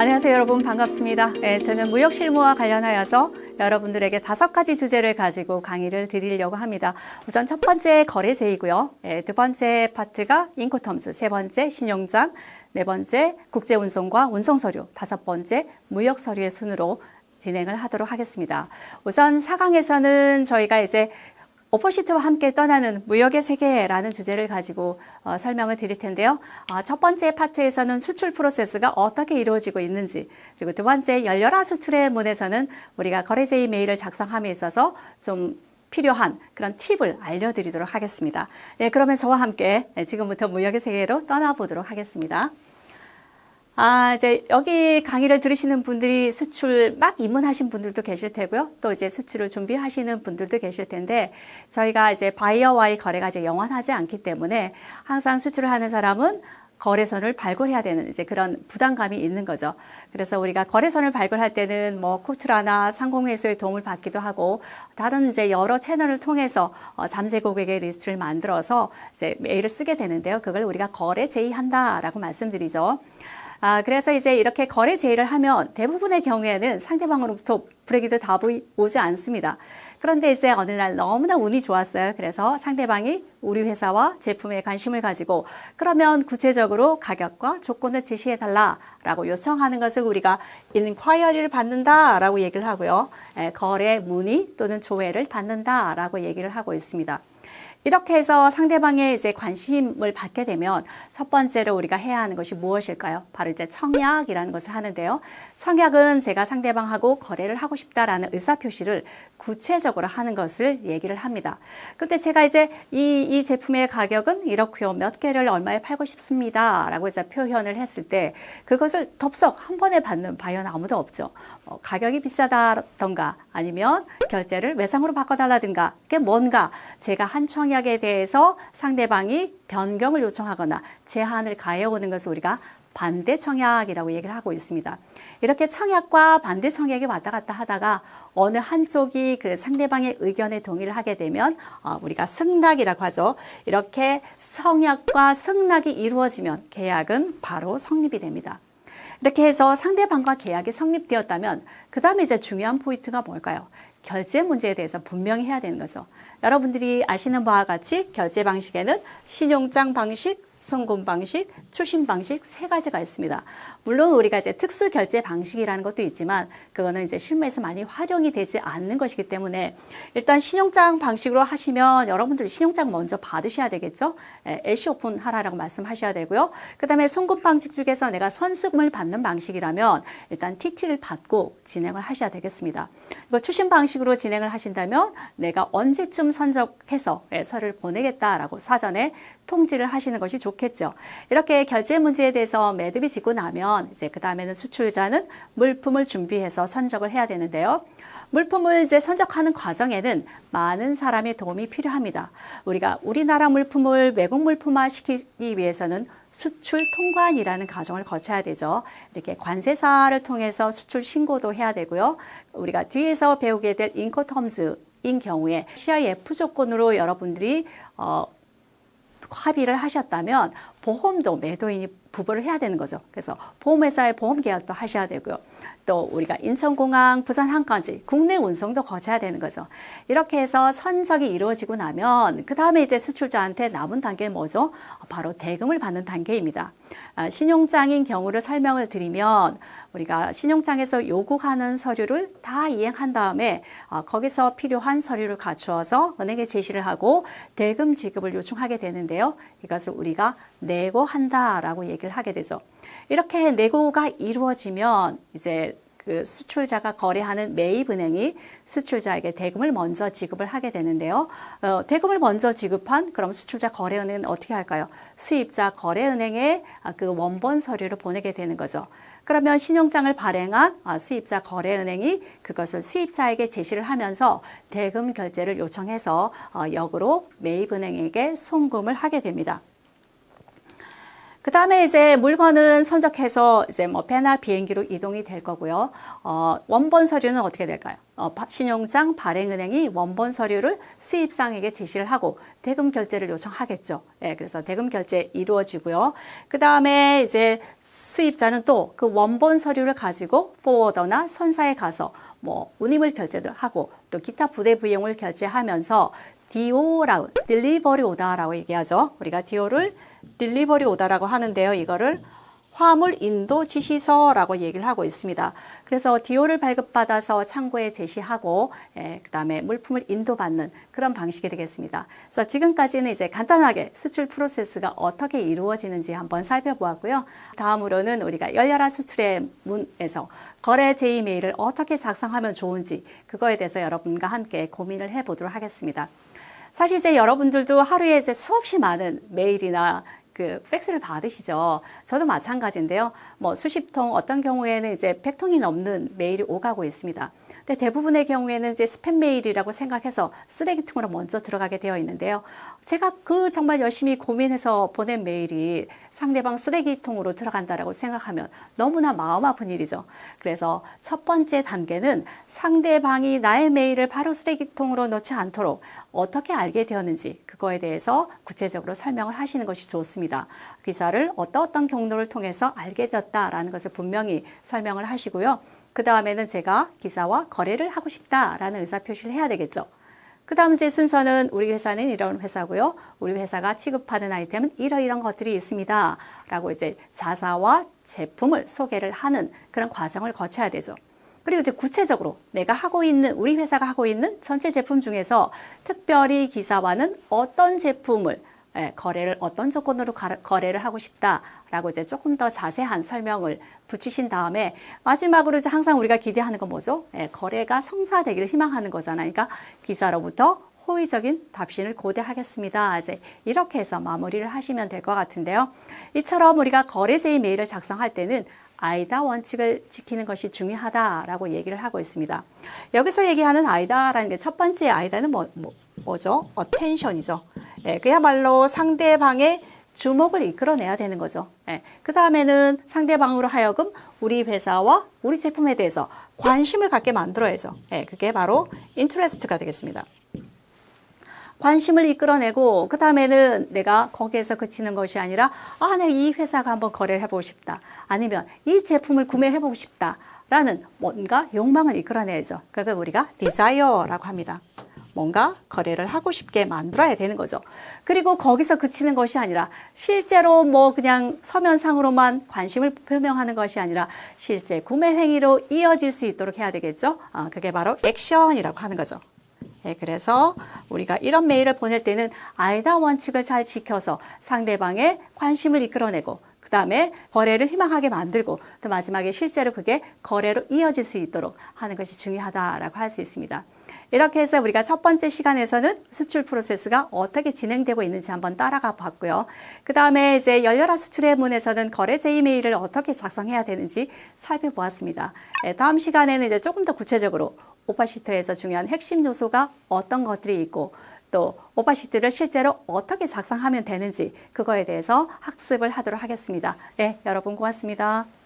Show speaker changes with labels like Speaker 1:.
Speaker 1: 안녕하세요 여러분 반갑습니다. 네, 저는 무역 실무와 관련하여서 여러분들에게 다섯 가지 주제를 가지고 강의를 드리려고 합니다. 우선 첫 번째 거래제이고요. 네, 두 번째 파트가 인코텀즈, 세 번째 신용장, 네 번째 국제운송과 운송서류, 다섯 번째 무역서류의 순으로 진행을 하도록 하겠습니다. 우선 4강에서는 저희가 이제 오퍼시트와 함께 떠나는 무역의 세계라는 주제를 가지고 어, 설명을 드릴 텐데요. 어, 첫 번째 파트에서는 수출 프로세스가 어떻게 이루어지고 있는지, 그리고 두 번째 열려라 수출의 문에서는 우리가 거래제의 메일을 작성함에 있어서 좀 필요한 그런 팁을 알려드리도록 하겠습니다. 네, 그러면 저와 함께 네, 지금부터 무역의 세계로 떠나보도록 하겠습니다. 아, 이제 여기 강의를 들으시는 분들이 수출 막 입문하신 분들도 계실 테고요. 또 이제 수출을 준비하시는 분들도 계실 텐데 저희가 이제 바이어와의 거래가 이제 영원하지 않기 때문에 항상 수출을 하는 사람은 거래선을 발굴해야 되는 이제 그런 부담감이 있는 거죠. 그래서 우리가 거래선을 발굴할 때는 뭐 코트라나 상공회수의 도움을 받기도 하고 다른 이제 여러 채널을 통해서 어, 잠재 고객의 리스트를 만들어서 이제 메일을 쓰게 되는데요. 그걸 우리가 거래 제의한다라고 말씀드리죠. 아, 그래서 이제 이렇게 거래 제의를 하면 대부분의 경우에는 상대방으로부터 브레기드 답이 오지 않습니다. 그런데 이제 어느 날 너무나 운이 좋았어요. 그래서 상대방이 우리 회사와 제품에 관심을 가지고 그러면 구체적으로 가격과 조건을 제시해 달라라고 요청하는 것을 우리가 인콰이어리를 받는다라고 얘기를 하고요. 에, 거래 문의 또는 조회를 받는다라고 얘기를 하고 있습니다. 이렇게 해서 상대방의 이제 관심을 받게 되면 첫 번째로 우리가 해야 하는 것이 무엇일까요? 바로 이제 청약이라는 것을 하는데요. 청약은 제가 상대방하고 거래를 하고 싶다라는 의사표시를 구체적으로 하는 것을 얘기를 합니다. 근데 제가 이제 이, 이 제품의 가격은 이렇고요. 몇 개를 얼마에 팔고 싶습니다. 라고 해서 표현을 했을 때 그것을 덥석 한 번에 받는 바이어는 아무도 없죠. 어, 가격이 비싸다던가 아니면 결제를 외상으로 바꿔달라든가 그게 뭔가 제가 한 청약에 대해서 상대방이 변경을 요청하거나 제한을 가해오는 것을 우리가 반대 청약이라고 얘기를 하고 있습니다. 이렇게 청약과 반대 청약이 왔다 갔다 하다가 어느 한쪽이 그 상대방의 의견에 동의를 하게 되면 어, 우리가 승낙이라고 하죠. 이렇게 성약과 승낙이 이루어지면 계약은 바로 성립이 됩니다. 이렇게 해서 상대방과 계약이 성립되었다면 그 다음에 이제 중요한 포인트가 뭘까요? 결제 문제에 대해서 분명히 해야 되는 거죠. 여러분들이 아시는 바와 같이 결제 방식에는 신용장 방식, 송금 방식, 추심 방식 세 가지가 있습니다. 물론 우리가 이제 특수 결제 방식이라는 것도 있지만 그거는 이제 실무에서 많이 활용이 되지 않는 것이기 때문에 일단 신용장 방식으로 하시면 여러분들이 신용장 먼저 받으셔야 되겠죠. 애쉬 오픈 하라라고 말씀하셔야 되고요. 그다음에 송금 방식 중에서 내가 선수금을 받는 방식이라면 일단 TT를 받고 진행을 하셔야 되겠습니다. 이거 추심 방식으로 진행을 하신다면 내가 언제쯤 선적해서 서를 보내겠다라고 사전에 통지를 하시는 것이 좋겠죠. 이렇게 결제 문제에 대해서 매듭이 짓고 나면 이제 그 다음에는 수출자는 물품을 준비해서 선적을 해야 되는데요. 물품을 이제 선적하는 과정에는 많은 사람의 도움이 필요합니다. 우리가 우리나라 물품을 외국 물품화 시키기 위해서는 수출 통관이라는 과정을 거쳐야 되죠. 이렇게 관세사를 통해서 수출 신고도 해야 되고요. 우리가 뒤에서 배우게 될 인코텀즈인 경우에 CIF 조건으로 여러분들이 어, 합의를 하셨다면 보험도 매도인이 부부를 해야 되는 거죠. 그래서 보험회사의 보험 계약도 하셔야 되고요. 또 우리가 인천공항, 부산항까지 국내 운송도 거쳐야 되는 거죠. 이렇게 해서 선적이 이루어지고 나면 그 다음에 이제 수출자한테 남은 단계는 뭐죠? 바로 대금을 받는 단계입니다. 아, 신용장인 경우를 설명을 드리면 우리가 신용장에서 요구하는 서류를 다 이행한 다음에 어, 거기서 필요한 서류를 갖추어서 은행에 제시를 하고 대금 지급을 요청하게 되는데요. 이것을 우리가 내고한다라고 얘기를 하게 되죠. 이렇게 내고가 이루어지면 이제 그 수출자가 거래하는 매입은행이 수출자에게 대금을 먼저 지급을 하게 되는데요. 어, 대금을 먼저 지급한 그럼 수출자 거래은행은 어떻게 할까요? 수입자 거래은행에 그 원본 서류를 보내게 되는 거죠. 그러면 신용장을 발행한 아, 수입자 거래은행이 그것을 수입자에게 제시를 하면서 대금 결제를 요청해서 어, 역으로 매입은행에게 송금을 하게 됩니다. 그 다음에 이제 물건은 선적해서 이제 뭐 배나 비행기로 이동이 될 거고요. 어, 원본 서류는 어떻게 될까요? 어, 바- 신용장 발행은행이 원본 서류를 수입상에게 제시를 하고 대금 결제를 요청하겠죠. 예, 그래서 대금 결제 이루어지고요. 그 다음에 이제 수입자는 또 그 원본 서류를 가지고 포워더나 선사에 가서 뭐 운임을 결제를 하고 또 기타 부대 비용을 결제하면서 DO라고 딜리버리 오다라고 얘기하죠. 우리가 DO를 딜리버리 오다라고 하는데요. 이거를 화물 인도 지시서라고 얘기를 하고 있습니다. 그래서 DO를 발급받아서 창고에 제시하고 예, 그다음에 물품을 인도받는 그런 방식이 되겠습니다. 그래서 지금까지는 이제 간단하게 수출 프로세스가 어떻게 이루어지는지 한번 살펴보았고요. 다음으로는 우리가 열려라 수출의 문에서 거래 제이 메일을 어떻게 작성하면 좋은지 그거에 대해서 여러분과 함께 고민을 해보도록 하겠습니다. 사실 이제 여러분들도 하루에 이제 수없이 많은 메일이나 그 팩스를 받으시죠. 저도 마찬가지인데요. 뭐 수십 통 어떤 경우에는 이제 100통이 넘는 메일이 오가고 있습니다. 근데 대부분의 경우에는 이제 스팸 메일이라고 생각해서 쓰레기통으로 먼저 들어가게 되어 있는데요. 제가 그 정말 열심히 고민해서 보낸 메일이 상대방 쓰레기통으로 들어간다라고 생각하면 너무나 마음 아픈 일이죠. 그래서 첫 번째 단계는 상대방이 나의 메일을 바로 쓰레기통으로 넣지 않도록 어떻게 알게 되었는지 그거에 대해서 구체적으로 설명을 하시는 것이 좋습니다. 기사를 어떤 어떤 경로를 통해서 알게 되었다라는 것을 분명히 설명을 하시고요. 그 다음에는 제가 기사와 거래를 하고 싶다라는 의사 표시를 해야 되겠죠. 그 다음 이제 순서는 우리 회사는 이런 회사고요. 우리 회사가 취급하는 아이템은 이러이런 것들이 있습니다. 라고 이제 자사와 제품을 소개를 하는 그런 과정을 거쳐야 되죠. 그리고 이제 구체적으로 내가 하고 있는, 우리 회사가 하고 있는 전체 제품 중에서 특별히 기사와는 어떤 제품을 예, 거래를 어떤 조건으로 가- 거래를 하고 싶다 라고 이제 조금 더 자세한 설명을 붙이신 다음에 마지막으로 이제 항상 우리가 기대하는 건 뭐죠? 예, 거래가 성사되기를 희망하는 거잖아요. 그러니까 기사로부터 호의적인 답신을 고대하겠습니다. 이제 이렇게 해서 마무리를 하시면 될 것 같은데요. 이처럼 우리가 거래제의 메일을 작성할 때는 아이다 원칙을 지키는 것이 중요하다라고 얘기를 하고 있습니다. 여기서 얘기하는 아이다라는 게 첫 번째 아이다는 뭐, 뭐, 죠 어텐션이죠. 예, 그야말로 상대방의 주목을 이끌어내야 되는 거죠. 예, 그 다음에는 상대방으로 하여금 우리 회사와 우리 제품에 대해서 관심을 갖게 만들어야죠. 예, 그게 바로 인트레스트가 되겠습니다. 관심을 이끌어내고 그 다음에는 내가 거기에서 그치는 것이 아니라 아, 내 이 회사가 한번 거래를 해보고 싶다. 아니면 이 제품을 구매해보고 싶다. 라는 뭔가 욕망을 이끌어내야죠. 그걸 우리가 디자이어라고 합니다. 뭔가 거래를 하고 싶게 만들어야 되는 거죠. 그리고 거기서 그치는 것이 아니라 실제로 뭐 그냥 서면상으로만 관심을 표명하는 것이 아니라 실제 구매 행위로 이어질 수 있도록 해야 되겠죠. 아, 그게 바로 액션이라고 하는 거죠. 네, 그래서 우리가 이런 메일을 보낼 때는 아이다 원칙을 잘 지켜서 상대방의 관심을 이끌어내고 그 다음에 거래를 희망하게 만들고 또 마지막에 실제로 그게 거래로 이어질 수 있도록 하는 것이 중요하다라고 할 수 있습니다. 이렇게 해서 우리가 첫 번째 시간에서는 수출 프로세스가 어떻게 진행되고 있는지 한번 따라가 봤고요. 그 다음에 이제 열려라 수출의 문에서는 거래 제이메일을 어떻게 작성해야 되는지 살펴보았습니다. 네, 다음 시간에는 이제 조금 더 구체적으로 오파시트에서 중요한 핵심 요소가 어떤 것들이 있고 또 오파시트를 실제로 어떻게 작성하면 되는지 그거에 대해서 학습을 하도록 하겠습니다. 네, 여러분 고맙습니다.